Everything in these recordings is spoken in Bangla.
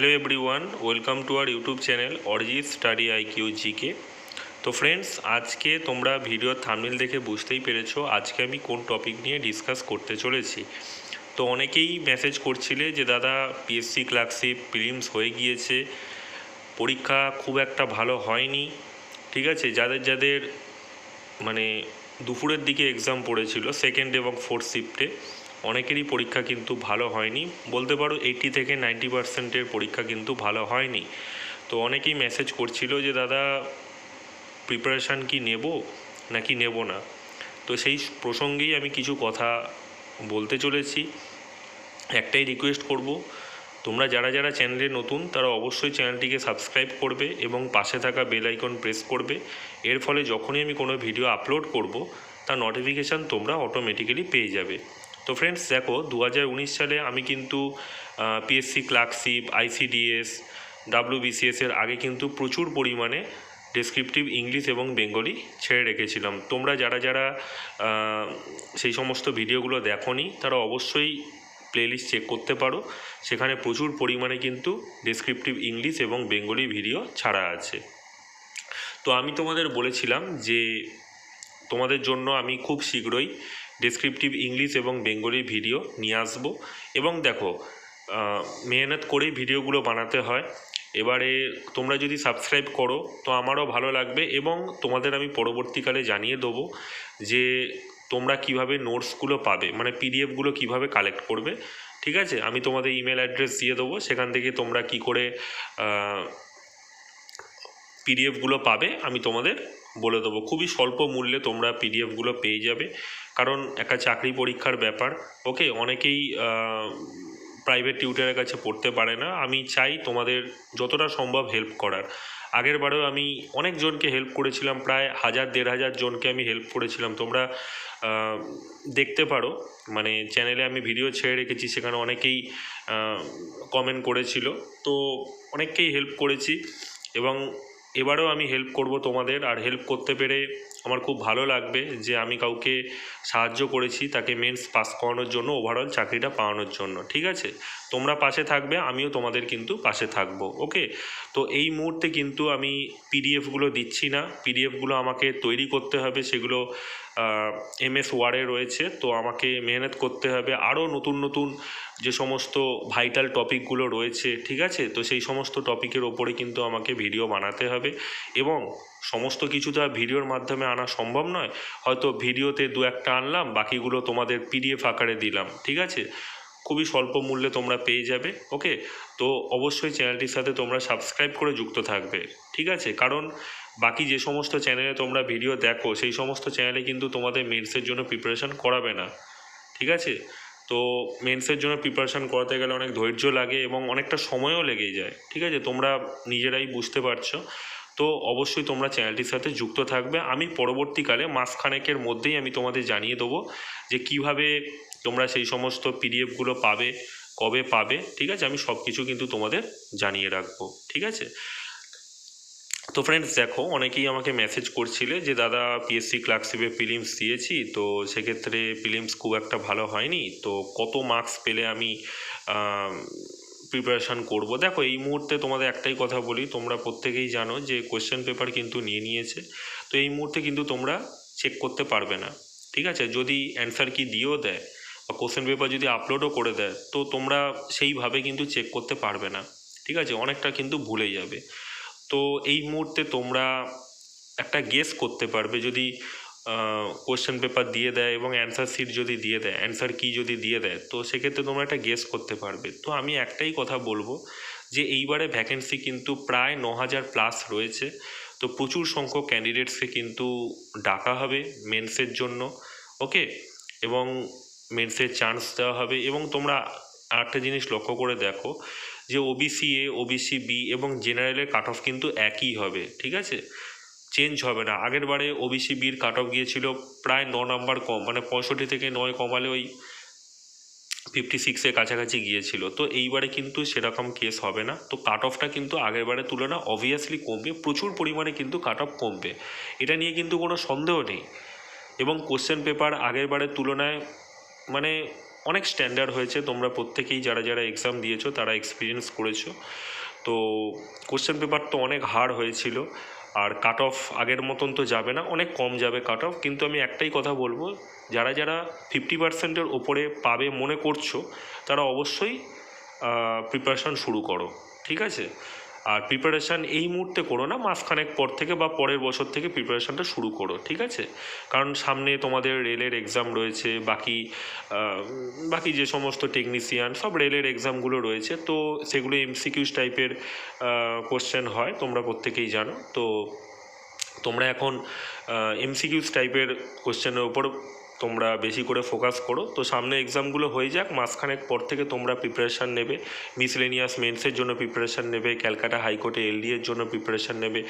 Hello everyone welcome to our YouTube channel Arijit study IQ GK তো ফ্রেন্ডস আজকে তোমরা ভিডিওর থামনেল দেখে বুঝতেই পেরেছ, আজকে আমি কোন টপিক নিয়ে ডিসকাস করতে চলেছি। তো অনেকেই মেসেজ করছিলে যে, দাদা পিএসসি ক্লার্কশিপ প্রিলিমস হয়ে গিয়েছে, পরীক্ষা খুব একটা ভালো হয়নি। ঠিক আছে? যাদের যাদের মানে দুপুরের দিকে এক্সাম পড়েছিল সেকেন্ড এবং ফোর্থ শিফটে অনেকেরই পরীক্ষা কিন্তু ভালো হয়নি। বলতে পারো এইটি থেকে নাইনটি পার্সেন্টের পরীক্ষা কিন্তু ভালো হয়নি। তো অনেকেই মেসেজ করছিল যে, দাদা প্রিপারেশান কি নেব নাকি নেব না? তো সেই প্রসঙ্গেই আমি কিছু কথা বলতে চলেছি। একটাই রিকোয়েস্ট করব, তোমরা যারা যারা চ্যানেলে নতুন, তারা অবশ্যই চ্যানেলটিকে সাবস্ক্রাইব করবে এবং পাশে থাকা বেল আইকন প্রেস করবে। এর ফলে যখনই আমি কোনো ভিডিও আপলোড করব, তার নোটিফিকেশান তোমরা অটোমেটিক্যালি পেয়ে যাবে। তো ফ্রেন্ডস দেখো দু হাজার উনিশ সালে আমি কিন্তু পিএসসি ক্লার্কশিপ আইসিডিএস ডাব্লিউবিসিএস এর আগে কিন্তু প্রচুর পরিমাণে ডেসক্রিপটিভ ইংলিশ এবং বেঙ্গলি ছেড়ে রেখেছিলাম। তোমরা যারা যারা সেই সমস্ত ভিডিওগুলো দেখোনি, তারা অবশ্যই প্লেলিস্ট চেক করতে পারো। সেখানে প্রচুর পরিমাণে কিন্তু ডেসক্রিপটিভ ইংলিশ এবং বেঙ্গলি ভিডিও ছাড়া আছে। তো আমি তোমাদের বলেছিলাম যে, তোমাদের জন্য আমি খুব শীঘ্রই ডেসক্রিপটিভ ইংলিশ এবং বেঙ্গলি ভিডিও নিয়ে আসব। এবং দেখো মেহনত করেই ভিডিওগুলো বানাতে হয়। এবারে তোমরা যদি সাবস্ক্রাইব করো, তো আমারও ভালো লাগবে এবং তোমাদের আমি পরবর্তীকালে জানিয়ে দেবো যে তোমরা কীভাবে নোটসগুলো পাবে মানে পিডিএফগুলো কীভাবে কালেক্ট করবে। ঠিক আছে? আমি তোমাদের ইমেল অ্যাড্রেস দিয়ে দেবো, সেখান থেকে তোমরা কি করে পিডিএফগুলো পাবে আমি তোমাদের বলে দেবো। খুবই স্বল্প মূল্যে তোমরা পিডিএফগুলো পেয়ে যাবে। কারণ একটা চাকরি পরীক্ষার ব্যাপার। ওকে, অনেকেই প্রাইভেট টিউটারের কাছে পড়তে পারে না। আমি চাই তোমাদের যতটা সম্ভব হেল্প করার। আগের বারেও আমি অনেকজনকে হেল্প করেছিলাম, প্রায় হাজার, দেড় হাজার জনকে আমি হেল্প করেছিলাম। তোমরা দেখতে পারো। মানে চ্যানেলে আমি ভিডিও ছেড়ে রেখেছি, সেখানে অনেকেই কমেন্ট করেছিল। তো অনেককেই হেল্প করেছি এবং এবারেও আমি হেল্প করব তোমাদের। আর হেল্প করতে পেরে আমার খুব ভালো লাগবে যে আমি কাউকে সাহায্য করেছি তাকে মেন্স পাস করানোর জন্য ওভারঅল চাকরিটা পাওয়ানোর জন্য, ঠিক আছে? তোমরা পাশে থাকবে, আমিও তোমাদের কিন্তু পাশে থাকব ওকে তো এই মুহূর্তে কিন্তু আমি পিডিএফগুলো দিচ্ছি না। পিডিএফগুলো আমাকে তৈরি করতে হবে, সেগুলো এমএস ওয়ার্ডে রয়েছে। তো আমাকে মেহনত করতে হবে। আরও নতুন নতুন যে সমস্ত ভাইটাল টপিকগুলো রয়েছে, ঠিক আছে? তো সেই সমস্ত টপিকের ওপরে কিন্তু আমাকে ভিডিও বানাতে হবে এবং সমস্ত কিছু তো আর ভিডিওর মাধ্যমে আনা সম্ভব নয়। হয়তো ভিডিওতে দু একটা আনলাম, বাকিগুলো তোমাদের পিডিএফ আকারে দিলাম, ঠিক আছে? খুবই স্বল্প মূল্যে তোমরা পেয়ে যাবে ওকে তো অবশ্যই চ্যানেলটির সাথে তোমরা সাবস্ক্রাইব করে যুক্ত থাকবে, ঠিক আছে? কারণ বাকি যে সমস্ত চ্যানেলে তোমরা ভিডিও দেখো, সেই সমস্ত চ্যানেলে কিন্তু তোমাদের মেন্সের জন্য প্রিপারেশান করাবে না, ঠিক আছে? তো মেন্সের জন্য প্রিপারেশান করাতে গেলে অনেক ধৈর্য লাগে এবং অনেকটা সময়ও লেগে যায়, ঠিক আছে? তোমরা নিজেরাই বুঝতে পারছ। তো অবশ্যই তোমরা চ্যানেলটির সাথে যুক্ত থাকবে। আমি পরবর্তীকালে মাসখানেকের মধ্যেই আমি তোমাদের জানিয়ে দেবো যে কীভাবে তোমরা সেই সমস্ত পিডিএফগুলো পাবে, কবে পাবে, ঠিক আছে? আমি সব কিছু কিন্তু তোমাদের জানিয়ে রাখব, ঠিক আছে? তো ফ্রেন্ডস দেখো, অনেকেই আমাকে মেসেজ করছিলে যে, দাদা পিএসসি ক্লার্কশিপে ফিলিমস দিয়েছি, তো সেক্ষেত্রে ফিলিমস খুব একটা ভালো হয়নি, তো কত মার্কস পেলে আমি প্রিপারেশান করব। দেখো, এই মুহূর্তে তোমাদের একটাই কথা বলি, তোমরা প্রত্যেকেই জানো যে কোয়েশ্চেন পেপার কিন্তু নিয়ে নিয়েছে, তো এই মুহূর্তে কিন্তু তোমরা চেক করতে পারবে না, ঠিক আছে? যদি অ্যান্সার কি দিয়েও দেয় বা কোশ্চেন পেপার যদি আপলোডও করে দেয়, তো তোমরা সেইভাবে কিন্তু চেক করতে পারবে না, ঠিক আছে? অনেকটা কিন্তু ভুলে যাবে। তো এই মুহূর্তে তোমরা একটা গেস করতে পারবে, যদি কোশ্চেন পেপার দিয়ে দেয় এবং অ্যান্সার শিট যদি দিয়ে দেয় অ্যান্সার কি যদি দিয়ে দেয়, তো সেক্ষেত্রে তোমরা একটা গেস করতে পারবে। তো আমি একটাই কথা বলব যে এইবারে ভ্যাকেন্সি কিন্তু প্রায় ন হাজার প্লাস রয়েছে। তো প্রচুর সংখ্যক ক্যান্ডিডেটসকে কিন্তু ডাকা হবে মেন্সের জন্য ওকে এবং মেন্সের চান্স দেওয়া হবে। এবং তোমরা আরেকটা জিনিস লক্ষ্য করে দেখো যে ওবিসি এ ওবিসি বি এবং জেনারেলের কাট অফ কিন্তু একই হবে, ঠিক আছে? চেঞ্জ হবে না। আগের বারে ওবিসি বির কাট অফ গিয়েছিল প্রায় ন নাম্বার কম মানে পঁয়ষট্টি থেকে নয় কমালে ওই ফিফটি সিক্সের কাছাকাছি গিয়েছিল। তো এইবারে কিন্তু সেরকম কেস হবে না। তো কাট অফটা কিন্তু আগের বারের তুলনা অবভিয়াসলি কমবে, প্রচুর পরিমাণে কিন্তু কাট অফ কমবে। এটা নিয়ে কিন্তু কোনো সন্দেহ নেই। এবং কোশ্চেন পেপার আগের বারের তুলনায় মানে অনেক স্ট্যান্ডার্ড হয়েছে। তোমরা প্রত্যেকেই যারা যারা এক্সাম দিয়েছ, তারা এক্সপিরিয়েন্স করেছ। তো কোশ্চেন পেপার তো অনেক হার্ড হয়েছিল। আর কাট অফ আগের মতন তো যাবে না, অনেক কম যাবে কাট অফ কিন্তু আমি একটাই কথা বলব, যারা যারা ফিফটি পার্সেন্টের ওপরে পাবে মনে করছ, তারা অবশ্যই প্রিপারেশান শুরু করো, ঠিক আছে? আর প্রিপারেশান এই মুহূর্তে করো না, মাসখানেক পর থেকে বা পরের বছর থেকে প্রিপারেশানটা শুরু করো, ঠিক আছে? কারণ সামনে তোমাদের রেলের এক্সাম রয়েছে, বাকি বাকি যে সমস্ত টেকনিশিয়ান সব রেলের এক্সামগুলো রয়েছে, তো সেগুলো এমসিকিউস টাইপের কোশ্চেন হয়, তোমরা প্রত্যেকেই জানো। তো তোমরা এখন এমসিকিউস টাইপের কোশ্চেনের ওপর তোমরা বেশি করে ফোকাস করো। তো সামনে এক্সামগুলো হয়ে যাক মাসখানেক পর থেকে তোমরা প্রিপারেশান নেবে। মিসলেনিয়াস মেন্সের জন্য প্রিপারেশান নেবে, ক্যালকাটা হাইকোর্টে এলডি এর জন্য প্রিপারেশান নেবে।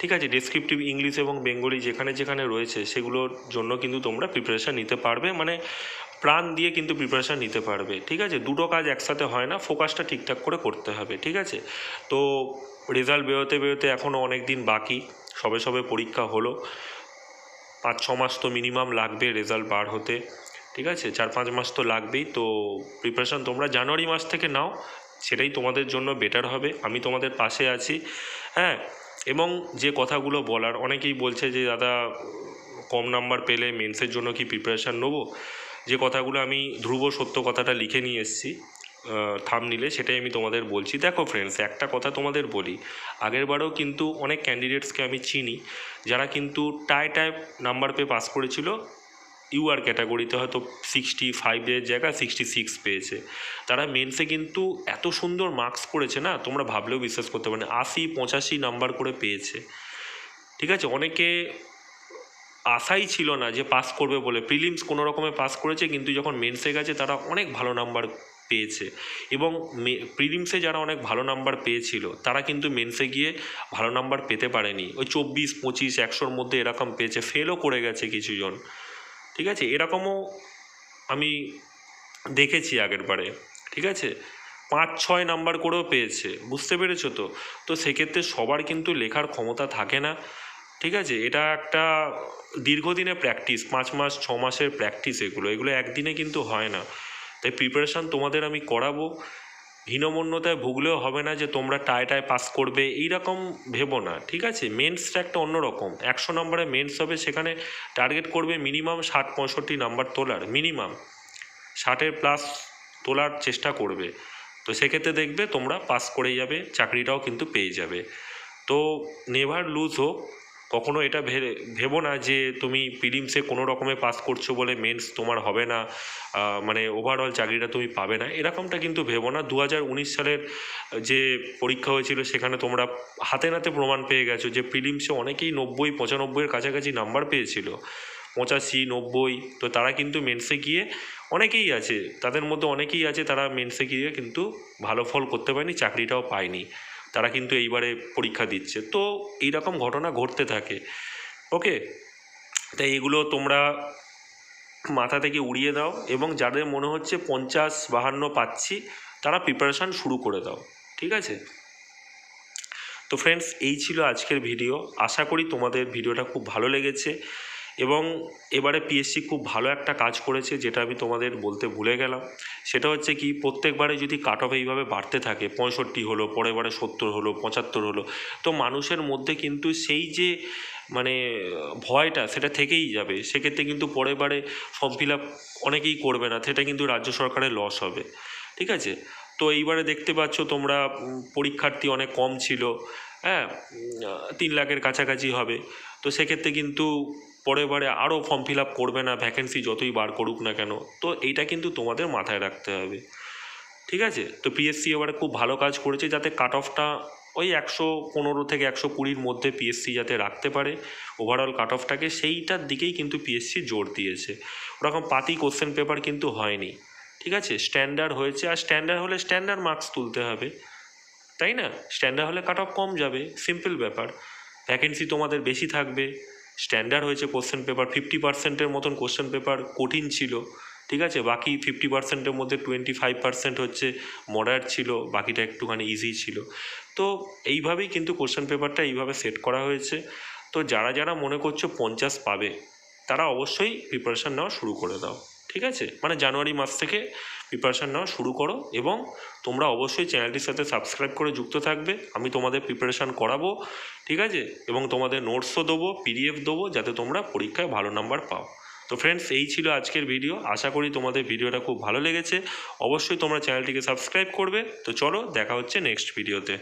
ঠিক আছে ডেসক্রিপটিভ ইংলিশ এবং বেঙ্গলি যেখানে যেখানে রয়েছে, সেগুলোর জন্য কিন্তু তোমরা প্রিপারেশান নিতে পারবে। মানে প্রাণ দিয়ে কিন্তু প্রিপারেশান নিতে পারবে। ঠিক আছে, দুটো কাজ একসাথে হয় না ফোকাসটা ঠিকঠাক করে করতে হবে। ঠিক আছে, তো রেজাল্ট বেরোতে বেরোতে এখনও অনেক দিন বাকি, সবে সবে পরীক্ষা হলো। পাঁচ, ছ মাস তো মিনিমাম লাগবে রেজাল্ট বার হতে। ঠিক আছে? চার, পাঁচ মাস তো লাগবেই। তো প্রিপারেশান তোমরা জানুয়ারি মাস থেকে নাও। সেটাই তোমাদের জন্য বেটার হবে। আমি তোমাদের পাশে আছি। হ্যাঁ? এবং যে কথাগুলো বলার, অনেকেই বলছে যে, দাদা, কম নাম্বার পেলে মেন্সের জন্য কি প্রিপারেশান নেব? যে কথাগুলো আমি ধ্রুব সত্য কথাটা লিখে নিয়ে এসেছি। থাম নিলে সেটাই আমি তোমাদের বলছি। দেখো ফ্রেন্ডস একটা কথা তোমাদের বলি, আগেরবারেও কিন্তু অনেক ক্যান্ডিডেটসকে আমি চিনি, যারা কিন্তু টাই টাইপ নাম্বার পেয়ে পাস করেছিল ইউআর ক্যাটাগরিতে হয়তো সিক্সটি ফাইভের জায়গায় সিক্সটি সিক্স পেয়েছে। তারা মেন্সে কিন্তু এত সুন্দর মার্কস করেছে না, তোমরা ভাবলেও বিশ্বাস করতে পারবে না, আশি, পঁচাশি নাম্বার করে পেয়েছে। ঠিক আছে? অনেকে আশাই ছিল না যে পাস করবে বলে প্রিলিমস কোনো রকমে পাস করেছে, কিন্তু যখন মেন্সে গেছে, তারা অনেক ভালো নাম্বার পেয়েছে। এবং প্রিলিমসে যারা অনেক ভালো নাম্বার পেয়েছিল, তারা কিন্তু মেন্সে গিয়ে ভালো নাম্বার পেতে পারেনি। ওই চব্বিশ, পঁচিশ, একশোর মধ্যে এরকম পেয়েছে ফেলও করে গেছে কিছুজন। ঠিক আছে? এরকমও আমি দেখেছি আগের বারে। ঠিক আছে? পাঁচ, ছয় নাম্বার করেও পেয়েছে। বুঝতে পেরেছ তো? তো সেক্ষেত্রে সবার কিন্তু লেখার ক্ষমতা থাকে না। ঠিক আছে? এটা একটা দীর্ঘদিনের প্র্যাকটিস পাঁচ মাস, ছ মাসের প্র্যাকটিস এগুলো। এগুলো একদিনে কিন্তু হয় না। তাই প্রিপারেশান তোমাদের আমি করাবো। হীনমন্যতায় ভুগলেও হবে না যে তোমরা টায় পাস করবে এই রকম ভেবো না, ঠিক আছে? মেন্সটা একটা অন্যরকম। একশো নম্বরে মেন্স হবে, সেখানে টার্গেট করবে মিনিমাম ষাট, পঁয়ষট্টি নাম্বার তোলার মিনিমাম ষাটের প্লাস তোলার চেষ্টা করবে। তো সেক্ষেত্রে দেখবে তোমরা পাস করে যাবে, চাকরিটাও কিন্তু পেয়ে যাবে। তো নেভার লুজ হোক কখনো এটা ভেবো না যে তুমি প্রিলিমসে কোনো রকমে পাস করছ বলে মেন্স তোমার হবে না মানে ওভারঅল চাকরিটা তুমি পাবে না, এরকমটা কিন্তু ভেবো না। দু হাজার উনিশ সালের যে পরীক্ষা হয়েছিল সেখানে তোমরা হাতে নাতে প্রমাণ পেয়ে গেছো যে প্রিলিমসে অনেকেই নব্বই পঁচানব্বইয়ের কাছাকাছি নাম্বার পেয়েছিল। পঁচাশি, নব্বই, তো তারা কিন্তু মেন্সে গিয়ে অনেকেই আছে, তাদের মধ্যে অনেকেই আছে তারা মেন্সে গিয়ে কিন্তু ভালো ফল করতে পারেনি, চাকরিটাও পায়নি। তারা কিন্তু এইবারে পরীক্ষা দিচ্ছে। তো এইরকম ঘটনা ঘটতে থাকে। ওকে? তাই এগুলো তোমরা মাথা থেকে উড়িয়ে দাও এবং যাদের মনে হচ্ছে পঞ্চাশ বাহান্ন পাচ্ছি, তারা প্রিপারেশান শুরু করে দাও। ঠিক আছে? তো ফ্রেন্ডস এই ছিল আজকের ভিডিও আশা করি তোমাদের ভিডিওটা খুব ভালো লেগেছে। এবং এবারে পিএসসি খুব ভালো একটা কাজ করেছে, যেটা আমি তোমাদের বলতে ভুলে গেলাম। সেটা হচ্ছে কি, প্রত্যেকবারে যদি কাট অফ এইভাবে বাড়তে থাকে, পঁয়ষট্টি হলো, পরের বারে সত্তর হলো, পঁচাত্তর হলো, তো মানুষের মধ্যে কিন্তু সেই যে মানে ভয়টা সেটা থেকেই যাবে। সেক্ষেত্রে কিন্তু পরের বারে ফর্ম ফিল আপ অনেকেই করবে না, সেটা কিন্তু রাজ্য সরকারের লস হবে। ঠিক আছে? তো এইবারে দেখতে পাচ্ছ তোমরা পরীক্ষার্থী অনেক কম ছিল হ্যাঁ? তিন লাখের কাছাকাছি হবে। তো সেক্ষেত্রে কিন্তু পরের বারে আরও ফর্ম ফিল আপ করবে না ভ্যাকেন্সি যতই বার করুক না কেন, তো এইটা কিন্তু তোমাদের মাথায় রাখতে হবে। ঠিক আছে? তো পিএসসি এবারে খুব ভালো কাজ করেছে যাতে কাট অফটা ওই একশো পনেরো থেকে একশো কুড়ির মধ্যে পিএসসি যাতে রাখতে পারে ওভারঅল কাট অফটাকে সেইটার দিকেই কিন্তু পিএসসি জোর দিয়েছে। ওরকম পাতি কোশ্চেন পেপার কিন্তু হয়নি। ঠিক আছে? স্ট্যান্ডার্ড হয়েছে, আর স্ট্যান্ডার্ড হলে স্ট্যান্ডার্ড মার্কস তুলতে হবে। তাই না? স্ট্যান্ডার্ড হলে কাট অফ কম যাবে সিম্পল ব্যাপার। ভ্যাকেন্সি তোমাদের বেশি থাকবে। স্ট্যান্ডার্ড হয়েছে কোশ্চেন পেপার ফিফটি পার্সেন্টের মতন কোশ্চেন পেপার কঠিন ছিল, ঠিক আছে? বাকি ফিফটি পার্সেন্টের মধ্যে টোয়েন্টি ফাইভ পার্সেন্ট হচ্ছে মডারেট ছিল, বাকিটা একটুখানি ইজি ছিল। তো এইভাবেই কিন্তু কোশ্চেন পেপারটা এইভাবে সেট করা হয়েছে। তো যারা যারা মনে করছ পঞ্চাশ পাবে, তারা অবশ্যই প্রিপারেশান নেওয়া শুরু করে দাও, ঠিক আছে? মানে জানুয়ারি মাস থেকে প্রিপারেশান নেওয়া শুরু করো এবং তোমরা অবশ্যই চ্যানেলটির সাথে সাবস্ক্রাইব করে যুক্ত থাকবে। আমি তোমাদের প্রিপারেশান করাবো, ঠিক আছে? এবং তোমাদের নোটসও দেবো পিডিএফ দেবো, যাতে তোমরা পরীক্ষায় ভালো নাম্বার পাও। তো ফ্রেন্ডস এই ছিল আজকের ভিডিও আশা করি তোমাদের ভিডিওটা খুব ভালো লেগেছে। অবশ্যই তোমরা চ্যানেলটিকে সাবস্ক্রাইব করবে। তো চলো, দেখা হচ্ছে নেক্সট ভিডিওতে